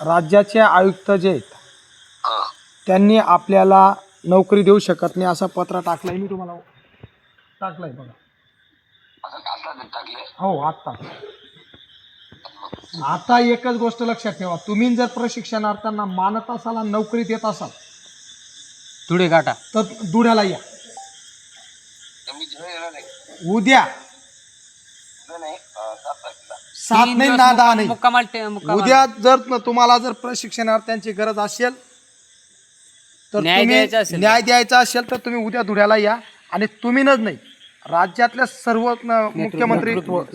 राज्याचे आयुक्त जे आहेत हा. त्यांनी आपल्याला नोकरी देऊ शकत नाही असं पत्र टाकलंय. मी तुम्हाला टाकलंय बघा. हो आत्ता. आता एकच गोष्ट लक्षात ठेवा. तुम्ही जर प्रशिक्षणार्थ्यांना मानत असाल नोकरी देत असाल धुळे गाठा तर दुड्याला या. उद्या नाही. सात तीन नाही दिवस ना दहा मुक्काम- नाही. मुक्कामाला ते- मुक्कामाला. उद्या जर न- तुम्हाला जर प्रशिक्षणार्थ्यांची गरज असेल तर न्याय तुम्ही द्यायचा असेल तर. न्याय द्यायचा असेल तर तुम्ही उद्या धुळ्याला या. आणि तुम्हीच नाही राज्यातल्या सर्व न- मुख्यमंत्री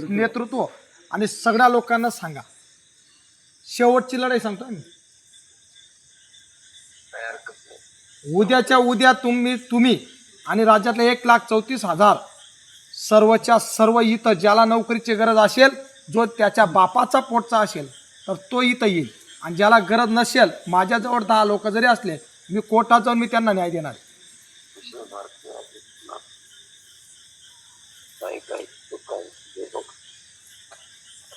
नेतृत्व आणि सगळ्या लोकांना सांगा. शेवटची लढाई सांगतो मी. उद्याच्या उद्या तुम्ही तुम्ही आणि राज्यातले एक लाख चौतीस हजार सर्वच्या सर्व इथं ज्याला नोकरीची गरज असेल जो त्याच्या बापाचा पोटचा असेल तर तो इथं येईल. आणि ज्याला गरज नसेल माझ्याजवळ दहा लोक जरी असले मी कोर्टात जाऊन मी त्यांना न्याय देणार.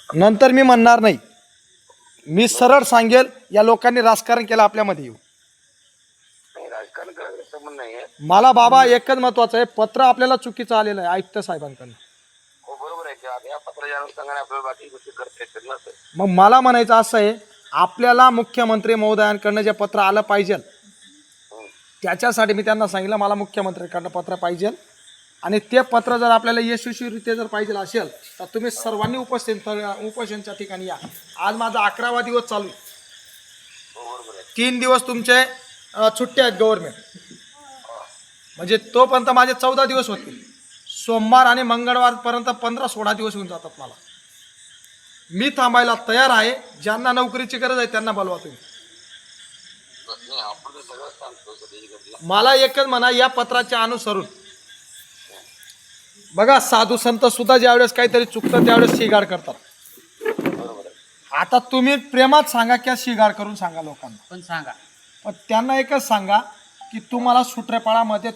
नंतर मी म्हणणार नाही. मी सरळ सांगेल या लोकांनी राजकारण केलं आपल्यामध्ये येऊ. मला बाबा एकच महत्वाचं आहे पत्र आपल्याला चुकीचं आलेलं आहे आयुक्त साहेबांकडनं हो बरोबर आहे की आता या पत्राच्या अनुषंगाने आपल्याला बाकी गोष्टी करता येतील ना सर. मग मला म्हणायचं असं आहे आपल्याला मुख्यमंत्री महोदयांकडनं जे पत्र आलं पाहिजे त्याच्यासाठी मी त्यांना सांगितलं मला मुख्यमंत्र्यांकडनं पत्र पाहिजे. आणि ते पत्र जर आपल्याला यशस्वीरित्या जर पाहिजे असेल तर तुम्ही सर्वांनी उपस्थित उपोषणच्या ठिकाणी या. आज माझा अकरावा दिवस चालू आहे. हो बरोबर आहे. तीन दिवस तुमचे अ, सुट्टे आहेत गव्हर्नमेंट. म्हणजे तोपर्यंत माझे चौदा दिवस होतील. सोमवार आणि मंगळवारपर्यंत पंधरा सोळा दिवस होऊन जातात मला. मी थांबायला तयार आहे. ज्यांना नोकरीची गरज आहे त्यांना बोलवा तुम्ही. मला एकच म्हणा या पत्राच्या अनुसरून. बघा साधू संत सुद्धा ज्यावेळेस काहीतरी चुकतं त्यावेळेस शिगाड करतात. आता तुम्ही प्रेमात सांगा किंवा शिगाड करून सांगा लोकांना. पण सांगा. पण त्यांना एकच सांगा की तुम्हाला सुट्रेपाळामध्ये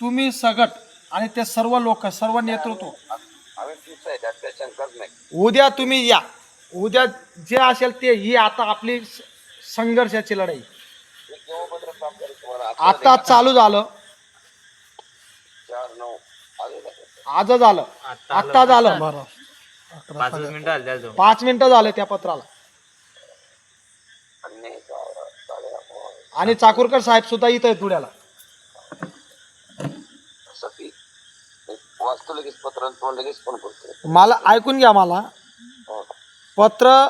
तुम्ही सगट आणि ते सर्व लोक सर्व नेतृत्व. उद्या तुम्ही या. उद्या जे असेल ते ही आता आपली संघर्षाची लढाई. आता चालू झालं? आज झालं. आत्ता झालं. बरं. पाच मिनिटं झाले त्या पत्राला. आणि चाकूरकर साहेब सुद्धा इथं आहेत धुळ्याला वाचतो लगेच पत्र आणि तुम्हाला लगेच फोन करतो. मला ऐकून घ्या मला. हो. पत्र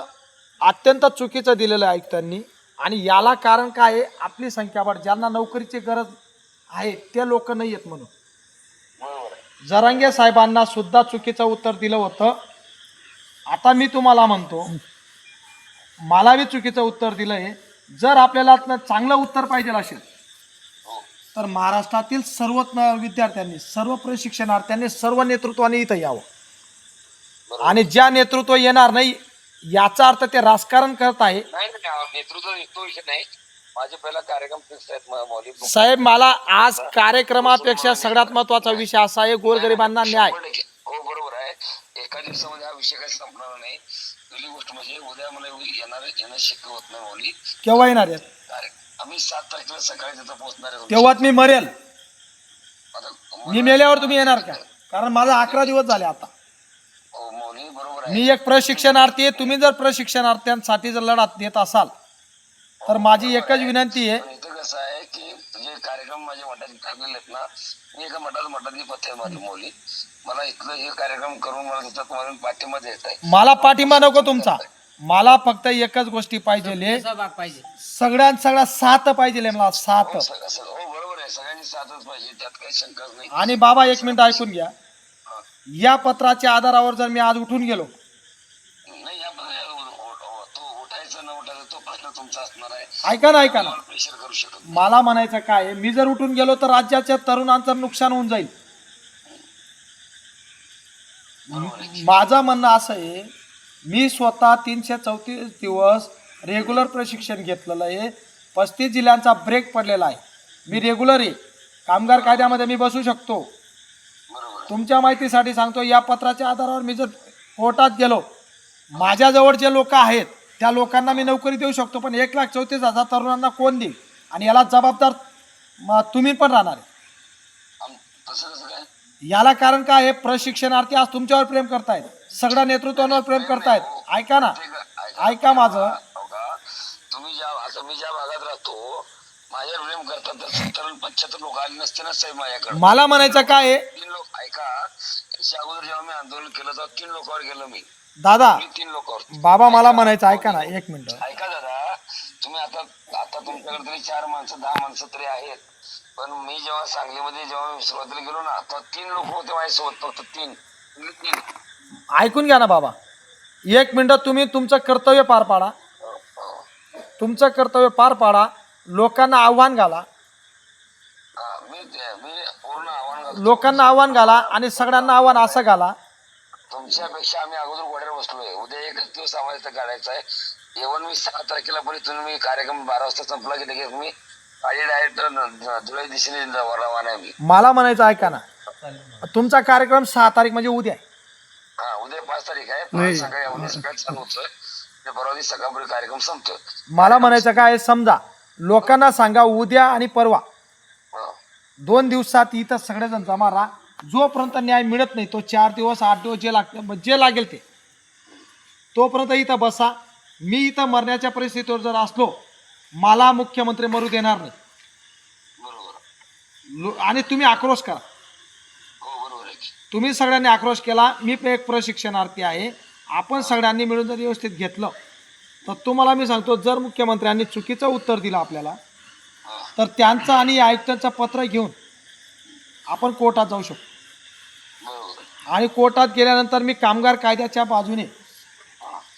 अत्यंत चुकीचं दिलेलं आहे आयुक्तांनी आणि याला कारण काय आहे? आपली संख्यावाढ ज्यांना नोकरीची गरज आहे ते लोक नाही आहेत म्हणून. बरोबर आहे. जरांगे साहेबांना सुद्धा चुकीचं उत्तर दिलं होतं. आता मी तुम्हाला म्हणतो मला बी चुकीचं उत्तर दिलं आहे जर आपल्याला न- चांगलं उत्तर पाहिजे असेल तर महाराष्ट्रातील सर्व विद्यार्थ्यांनी सर्व प्रशिक्षणार्थ्यांनी सर्व नेतृत्वाने इथं यावं. आणि ज्या नेतृत्व येणार नाही याचा अर्थ ते राजकारण करत आहे. नेतृत्व नाही. माझे पहिला कार्यक्रम साहेब मला आज कार्यक्रमापेक्षा सगळ्यात महत्त्वाचा विषय असा आहे गोरगरिबांना न्याय. हो बरोबर आहे. एका दिवसामध्ये हा विषय काही संपणार नाही. पहिली गोष्ट म्हणजे उद्या मला येणार येणं शक्य होत नाही केव्हा येणार आहेत? आम्ही सात तारखेला सकाळी तिथं पोहोचणार आहे तेव्हाच मी मरेल. आता मी मेल्यावर तुम्ही येणार का? कारण माझा अकरा दिवस झाले आता. हो, मौली बरोबर आहे. मी एक प्रशिक्षणार्थी आहे. तुम्ही जर प्रशिक्षणार्थ्यांसाठी जर लढा देत असाल तर माझी एकच विनंती आहे. पण इथं कसं आहे की जे कार्यक्रम माझ्या मठात ठरलेले आहेत ना मी एका मठात मठातली पथ्य माझी मौली मला इथलं हे कार्यक्रम करून मला तिथं तुम्हाला पाठिंबा देत आहे मला पाठिंबा नको तुमचा. मला फक्त एकच गोष्टी पाहिजे भाग पाहिजे. सगळ्यात सगळ्या साथ पाहिजे मला सगळं- सगळं- हो बरोबर आहे. सगळ्यांनी साथच पाहिजे त्यात काही शंकाच नाही. आणि बाबा एक मिनिट ऐकून घ्या. या पत्राच्या आधारावर जर मी आज उठून गेलो. नाही या बद्दल उ- उ- तो उठायचा न उठायचा तो प्रश्न तुमचा असणार आहे. ऐका ना ऐका ना. प्रेशर करू शकत नाही. मला म्हणायचं काय आहे, मी जर उठून गेलो तर राज्याच्या तरुणांचं नुकसान होऊन जाईल. माझं म्हणणं असं आहे मी स्वतः तीनशे चौतीस दिवस रेग्युलर प्रशिक्षण घेतलेलं आहे. पस्तीस जिल्ह्यांचा ब्रेक पडलेला आहे. मी रेग्युलर आहे. कामगार कायद्यामध्ये मी बसू शकतो. तुमच्या माहितीसाठी सांगतो या पत्राच्या आधारावर मी जर कोर्टात गेलो माझ्याजवळ जे लोक आहेत त्या लोकांना मी नोकरी देऊ शकतो पण एक लाख चौतीस हजार तरुणांना कोण देईल? आणि याला जबाबदार तुम्ही पण राहणार आहे. याला कारण काय आहे? प्रशिक्षणार्थी आज तुमच्यावर प्रेम करतायत. सगळ्या नेतृत्वांवर प्रेम करतायत. ऐका ना. ऐका माझं? तुम्ही ज्या आता मी ज्या भागात राहतो माझ्यावर प्रेम करतात तर सत्तर पंच्याहत्तर लोक आले नसते ना साहेब माझ्याकडे. मला म्हणायचं काय आहे? तीन लोक ऐका. याच्या अगोदर जेव्हा मी आंदोलन केलं तेव्हा तीन लोकांवर गेलो मी. दादा मी तीन लोकांवर. बाबा मला म्हणायचं ऐका ना एक मिनिट. ऐका दादा. तुम्ही आता तुमच्याकडे तरी चार माणसं दहा माणसं तरी आहेत. पण मी जेव्हा सांगलीमध्ये जेव्हा मी सुरुवातीला गेलो ना तेव्हा तीन लोक होते माझ्यासोबत फक्त तीन. ऐकून घ्या ना बाबा. एक मिनिट तुम्ही तुमचं कर्तव्य पार पाडा. तुमचं कर्तव्य पार पाडा. लोकांना आव्हान घाला. हा, मी ते- मी पूर्ण आव्हान घालतो. लोकांना आव्हान घाला आणि सगळ्यांना आव्हान असं घाला. तुमच्यापेक्षा आम्ही अगोदर गोड्यावर बसलोय. उद्या एकच दिवस आम्हाला इथं काढायचा आहे. येऊन मी सहा तारखेला पण इथून मी कार्यक्रम बारा वाजता संपला की लगेच मी गाडी डायरेक्ट धुळे दिशेने रवाना आहे मी. मला म्हणायचं ऐका ना. तुमचा कार्यक्रम सहा तारीख म्हणजे उद्या आहे. हा उद्या पाच तारीख आहे. पाच सकाळी उद्या सकाळी चालू होतोय. ते परवा दिवशी सकाळपर्यंत कार्यक्रम संपतोय. मला म्हणायचं काय आहे, समजा लोकांना सांगा उद्या आणि परवा. हा. दोन दिवसात इथं सगळेजण जमा राहा. जोपर्यंत न्याय मिळत नाही तो चार दिवस आठ दिवस जे लागते जे लागेल ते. तोपर्यंत इथं बसा. मी इथं मरण्याच्या परिस्थितीवर जर असलो मला मुख्यमंत्री मरू देणार नाही. लो- आणि तुम्ही आक्रोश करा. हो. तुम्ही सगळ्यांनी आक्रोश केला मी पण एक प्रशिक्षणार्थी आहे. आपण सगळ्यांनी मिळून जर व्यवस्थित घेतलं तर तुम्हाला मी सांगतो जर मुख्यमंत्र्यांनी चुकीचं उत्तर दिलं आपल्याला. तर त्यांचं आणि आयुक्तांचं पत्र घेऊन आपण कोर्टात जाऊ शकतो. आणि कोर्टात गेल्यानंतर मी कामगार कायद्याच्या बाजूने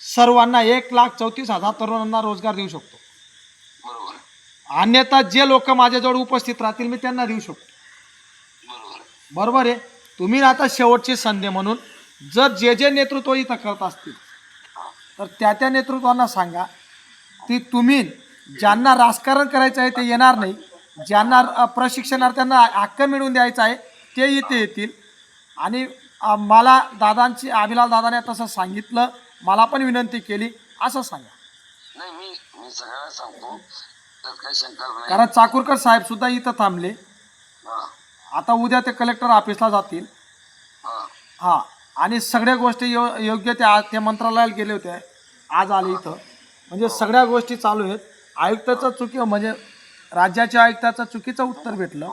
सर्वांना एक लाख चौतीस हजार तरुणांना रोजगार देऊ शकतो. बरोबर. अन्यथा जे लोक माझ्याजवळ उपस्थित राहतील मी त्यांना देऊ शकतो. बरोबर. बरोबर आहे? तुम्ही आता शेवटची संधी म्हणून जर जे जे नेतृत्व इथं करत असतील तर त्या त्या नेतृत्वांना सांगा. की तुम्ही ज्यांना राजकारण करायचं आहे ते येणार नाही. ज्यांना प्रशिक्षणार्थ्यांना हक्क मिळवून द्यायचा आहे ते इथे येतील. आणि मला दादांची अभिलाल दादाने तसं सांगितलं. मला पण विनंती केली असं सांगा. नाही मी मी सगळ्यांना सांगतो. त्यात काही शंका नाही. कारण चाकूरकर साहेब सुद्धा इथं थांबले. हा. आता उद्या ते कलेक्टर ऑफिसला जातील. हा. हा. आणि सगळ्या गोष्टी यो योग्य त्या ते मंत्रालयाला गेले होते. आज आले इथं. म्हणजे सगळ्या गोष्टी चालू आहेत. आयुक्ताचं चुकी म्हणजे राज्याच्या आयुक्ताचं चुकीचं उत्तर भेटलं.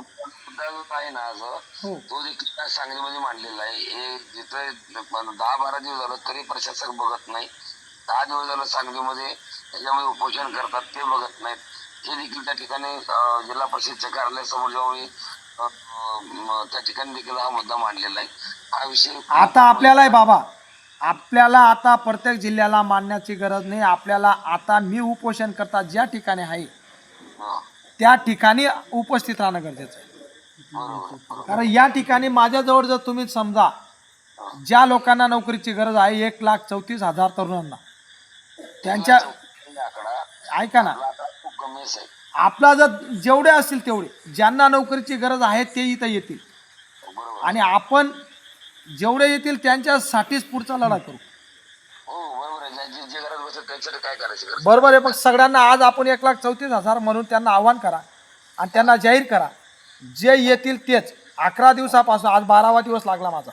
आहे ना आज हो. तो देखील सांगलीमध्ये मांडलेला आहे. हे जिथं दहा बारा दिवस झालं तरी प्रशासक बघत नाही. दहा दिवस झालं सांगलीमध्ये त्याच्यामध्ये उपोषण करतात ते बघत नाहीत. हे देखील त्या ठिकाणी जिल्हा परिषदच्या कार्यालयासमोर जेव्हा मी त्या ठिकाणी देखील हा मुद्दा मांडलेला आहे. हा विषय आता आपल्याला आहे बाबा. आपल्याला आता प्रत्येक जिल्ह्याला मांडण्याची गरज नाही. आपल्याला आता मी उपोषण करता ज्या ठिकाणी आहे त्या ठिकाणी उपस्थित राहणं गरजेचं आहे. कारण या ठिकाणी माझ्याजवळ जर तुम्ही समजा ज्या लोकांना नोकरीची गरज आहे एक लाख चौतीस हजार तरुणांना त्यांच्या ऐका ना. आपला जर जेवढे असतील तेवढे ज्यांना नोकरीची गरज आहे ते इथं येतील. आणि आपण जेवढे येतील त्यांच्यासाठीच पुढचा लढा करू. हो बरोबर आहे. पण सगळ्यांना आज आपण एक लाख चौतीस हजार म्हणून त्यांना आव्हान करा आणि त्यांना जाहीर करा. जे येतील तेच. अकरा दिवसापासून आज बारावा दिवस लागला माझा.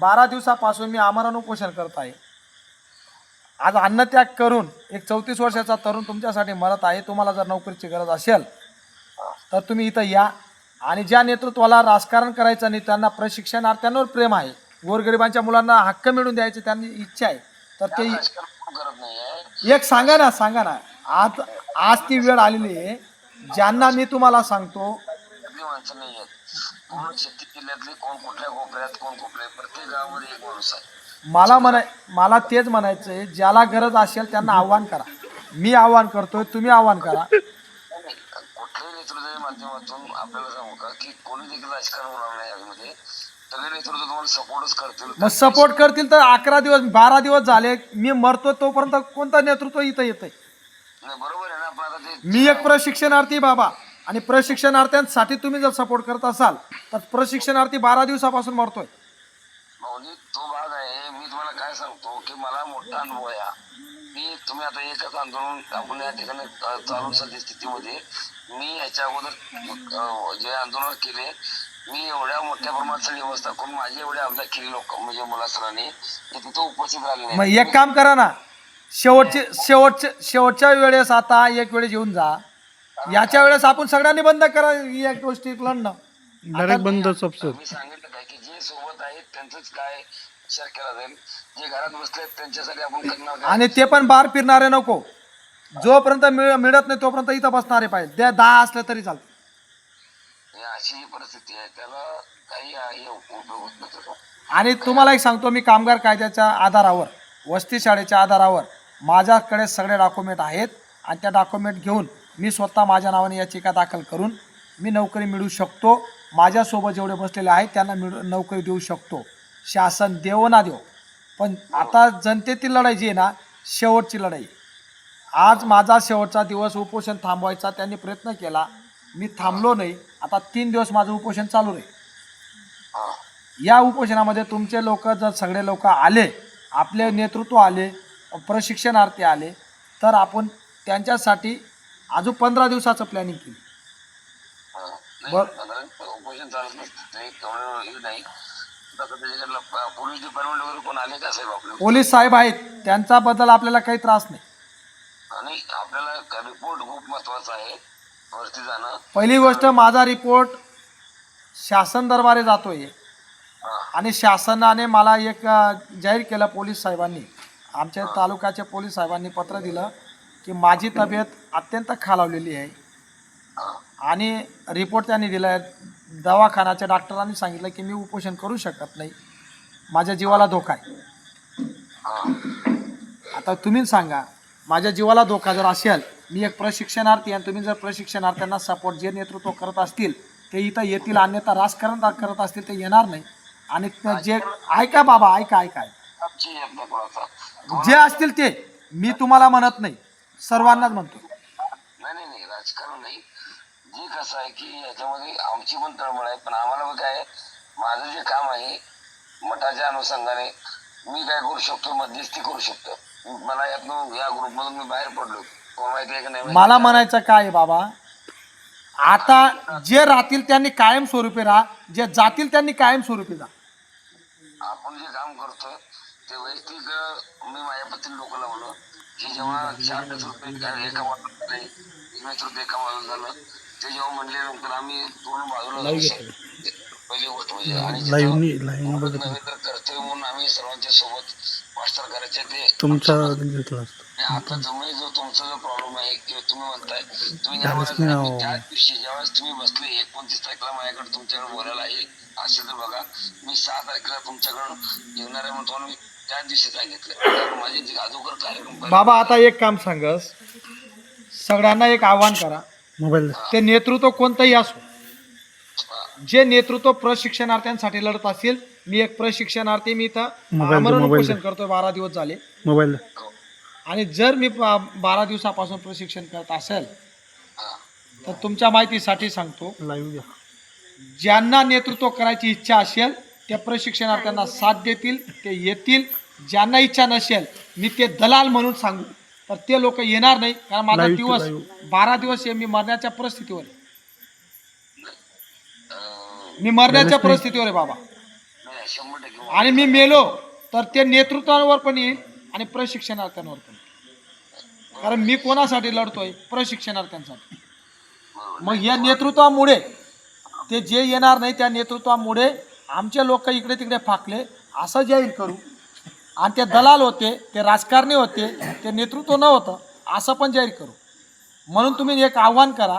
बारा दिवसापासून मी आमरण उपोषण करत आहे. आज अन्नत्याग करून एक चौतीस वर्षाचा तरुण तुमच्यासाठी मरत आहे. तुम्हाला जर नोकरीची गरज असेल तर तुम्ही इथं या. आणि ज्या नेतृत्वाला राजकारण करायचं नाही त्यांना प्रशिक्षणार्थ्यांवर प्रेम आहे गोरगरिबांच्या मुलांना हक्क मिळवून द्यायची त्यांनी इच्छा आहे तर ते एक सांगा ना सांगा ना. आज आज ती वेळ आलेली आहे. ज्यांना मी तुम्हाला सांगतो माणसं नाही आहेत शेती जिल्ह्यातली कोण कुठल्या कोपऱ्यात कोण कुठल्या प्रत्येक गावामध्ये एक माणूस आहे. मला म्हणाय मला तेच म्हणायचं आहे ज्याला गरज असेल त्यांना आव्हान करा. मी आव्हान करतोय तुम्ही आव्हान करा. आणि कुठल्याही नेतृत्वाच्या माध्यमातून आपल्याला सांगू का की कोणी देखील राजकारण होणार नाही यामध्ये. सगळे नेतृत्व तुम्हाला सपोर्टच करतील. मग सपोर्ट करतील तर अकरा दिवस बारा दिवस झाले मी मरतो तोपर्यंत कोणतं नेतृत्व इथं येतंय? बरोबर आहे ना आपण आता ते मी एक प्रशिक्षणार्थी बाबा. आणि प्रशिक्षणार्थ्यांसाठी तुम्ही जर सपोर्ट करत असाल तर प्रशिक्षणार्थी बारा दिवसापासून मरतोय. भाऊनी तो भाग आहे. मी तुम्हाला काय सांगतो की मला मोठा अनुभव आहे हा. मी तुम्ही आता एकच आंदोलन आपण या ठिकाणी अ, चालू सद्यस्थितीमध्ये मी याच्या अगोदर अ, जे आंदोलन केले मी एवढ्या मोठ्या प्रमाणात सगळी व्यवस्था करून माझी एवढी अब्दा केली लोक म्हणजे मुलासरांनी ते तिथं उपस्थित राहिले मग नाही एक काम करा ना. शेवटचे शेवटचे शेवटच्या वेळेस आता एक वेळेस येऊन जा. याच्या वेळेस आपण सगळ्यांनी बंद करा या गोष्टी लढणं. डायरेक्ट बंद सबसे मी सांगितलं काय की जे सोबत आहेत त्यांचंच काय विचार केला जाईल? जे घरात बसले आहेत त्यांच्यासाठी आपण करणार काय? आणि ते पण बाहेर फिरणारे नको. जोपर्यंत मिळ मिळत नाही तोपर्यंत इथं बसणारे पाहिजे. त्या दहा असले तरी चालतं. ही अशी परिस्थिती आहे त्याला काही हे उपयोग होत. आणि तुम्हाला एक सांगतो मी कामगार कायद्याच्या आधारावर. वस्ती शाळेच्या आधारावर माझ्याकडे सगळे डॉक्युमेंट आहेत आणि त्या डॉक्युमेंट घेऊन मी स्वतः माझ्या नावाने याचिका दाखल करून मी नोकरी मिळवू शकतो. माझ्यासोबत जेवढे बसलेले आहेत त्यांना मिळू नोकरी देऊ शकतो. शासन देव ना देव. पण आता जनतेतील लढाई जी आहे ना शेवटची लढाई. आज माझा शेवटचा दिवस उपोषण थांबवायचा त्यांनी प्रयत्न केला. मी थांबलो नाही. आता तीन दिवस माझं उपोषण चालू राहील या उपोषणामध्ये तुमचे लोक जर सगळे लोक आले आपले नेतृत्व आले प्रशिक्षणार्थी आले तर आपण त्यांच्यासाठी अजून पंधरा दिवसाचं प्लॅनिंग केली. नाही, बर. उपोषण चालत पोलीस डिपार्टमेंट वगैरे कोण आले का साहेब आपले पोलीस साहेब आहेत. त्यांच्याबद्दल आपल्याला काही त्रास नाही. आणि आपल्याला रिपोर्ट खूप महत्त्वाचा आहे. वरती जाणं. पहिली गोष्ट माझा रिपोर्ट शासन दरबारे जातोय. आणि शासनाने मला एक जाहीर केलं पोलीस साहेबांनी. आमच्या तालुक्याच्या पोलीस साहेबांनी पत्र दिलं की माझी तब्येत अत्यंत खालावलेली आहे. आणि रिपोर्ट त्यांनी दिला आहे. दवाखान्याच्या डॉक्टरांनी सांगितलं की मी उपोषण करू शकत नाही. माझ्या जीवाला धोका आहे. आता तुम्हीच सांगा माझ्या जीवाला धोका जर असेल मी एक प्रशिक्षणार्थी आणि तुम्ही जर प्रशिक्षणार्थ्यांना सपोर्ट जे नेतृत्व करत असतील ते इथं येतील अन्यथा राजकारण करत असतील ते येणार नाही. आणि ते जे ऐका बाबा ऐका ऐका ऐका. आमची यत्न कोणाचा जे असतील ते मी तुम्हाला म्हणत नाही. सर्वांनाच म्हणतो. नाही नाही नाही राजकारण नाही. जे कसं आहे की याच्यामध्ये आमची पण तळमळ आहे पण आम्हाला बी काय आहे, माझं जे काम आहे मठाच्या अनुषंगाने मी काय करू शकतो मध्यस्थी करू शकतो. मला यातनं या ग्रुपमधून मी बाहेर पडलो. कोण माहिती आहे की नाही माहिती? मला म्हणायचं काय आहे बाबा? आता जे राहतील त्यांनी कायमस्वरूपी राहा जे जातील त्यांनी कायमस्वरूपी जा. आपण जे काम करतोय ते वैयक्तिक मी माझ्या पत्नी लोक लावलं. की जेव्हा चार नेतृत्व एका झाले नेतृत्व एका बाजूला झालं ते जेव्हा म्हणले नंतर आम्ही पूर्ण बाजूला. पहिली गोष्ट म्हणजे आणि कर्तव्य म्हणून आम्ही सर्वांच्या सोबत मास्टर करायचे ते तुमचा घेतला असतो. आणि आता तुम्ही जो तुमचा जो प्रॉब्लेम आहे किंवा तुम्ही म्हणताय तुम्ही. त्या दिवशी ज्यावेळेस तुम्ही बसले एकोणतीस तारखेला माझ्याकडे तुमच्याकडे बोलायला आहे असेल तर बघा मी सहा तारखेला तुमच्याकडं येणार आहे म्हणतो मी त्या दिवशी सांगितलं. माझे अगोदर कार्यक्रम बाबा आता एक काम सांगस. सगळ्यांना एक आव्हान करा. मोबाईल ते नेतृत्व कोणतंही असो. जे नेतृत्व प्रशिक्षणार्थ्यांसाठी लढत असेल मी एक प्रशिक्षणार्थी मी इथं आमरण उपोषण दे. करतोय बारा दिवस झाले. मोबाईल आणि जर मी बारा दिवसापासून प्रशिक्षण करत असेल हा. तर तुमच्या माहितीसाठी सांगतो ज्यांना नेतृत्व करायची इच्छा असेल त्या प्रशिक्षणार्थ्यांना साथ देतील ते येतील ज्यांना इच्छा नसेल मी ते दलाल म्हणून सांगू तर ते लोक येणार नाही कारण माझा दिवस. बारा दिवस हे मी मरण्याच्या परिस्थितीवर मी मरण्याच्या परिस्थितीवर आहे बाबा आणि मी मेलो तर ते नेतृत्वावर पण येईल आणि प्रशिक्षणार्थ्यांवर पण. कारण मी कोणासाठी लढतोय? प्रशिक्षणार्थ्यांसाठी. मग या नेतृत्वामुळे ते जे येणार नाही त्या नेतृत्वामुळे आमचे लोक इकडे तिकडे फाकले. असं जाहीर करू. आणि ते दलाल होते ते राजकारणी होते ते नेतृत्व न होतं असं पण जाहीर करू. म्हणून तुम्ही एक आव्हान करा.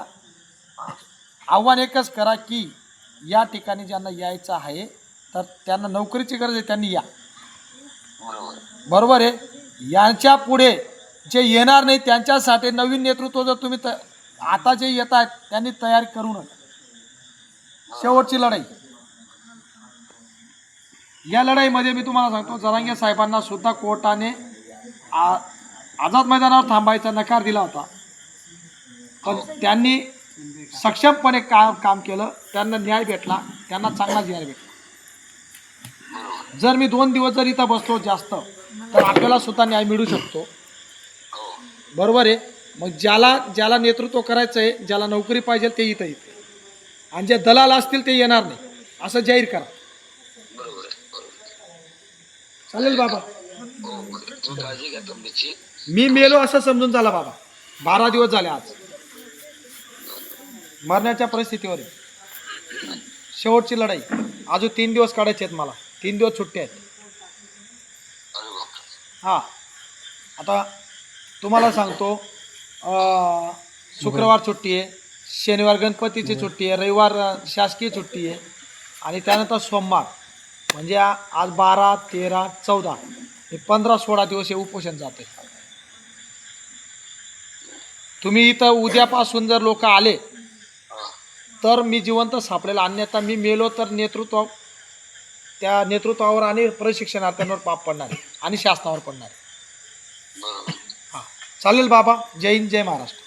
आव्हान एकच करा की या ठिकाणी ज्यांना यायचं आहे तर त्यांना नोकरीची गरज आहे त्यांनी या. बरोबर. बरोबर आहे? यांच्या पुढे जे येणार नाही त्यांच्यासाठी नवीन नेतृत्व जर तुम्ही त आता जे येत आहेत त्यांनी तयारी करू नका. शेवटची लढाई. या लढाईमध्ये मी तुम्हाला सांगतो जरांगे साहेबांना सुद्धा कोर्टाने आ- आझाद मैदानावर थांबायचा नकार दिला होता. पण त्यांनी सक्षमपणे काम काम केलं त्यांना न्याय भेटला त्यांना चांगला न्याय भेटला. जर मी दोन दिवस जर इथं बसलो जास्त तर आपल्याला सुद्धा न्याय मिळू शकतो. बरोबर आहे. मग ज्याला ज्याला नेतृत्व करायचं आहे ज्याला नोकरी पाहिजे ते इथं येते आणि जे दलाल असतील ते येणार नाही. असं जाहीर करा. चालेल बाबा. मी मेलो असं समजून झाला बाबा. बारा दिवस झाले आज. मरण्याच्या परिस्थितीवर. शेवटची लढाई. अजून तीन दिवस काढायचे आहेत मला. तीन दिवस सुट्टी आहेत. हां. आता तुम्हाला सांगतो अं, शुक्रवार सुट्टी आहे शनिवार गणपतीची सुट्टी आहे रविवार अं, शासकीय सुट्टी आहे आणि त्यानंतर सोमवार म्हणजे आ- आज बारा तेरा चौदा हे पंधरा सोळा दिवस हे उपोषण जाते तुम्ही इथं उद्यापासून जर लोक आले तर मी जिवंत सापडेल अन्यथा मी मेलो तर नेतृत्व त्या नेतृत्वावर आणि प्रशिक्षणार्थ्यांवर पाप पडणार आहे आणि शासनावर पडणार. आहे बरोबर. चालेल बाबा. जय हिंद जय महाराष्ट्र.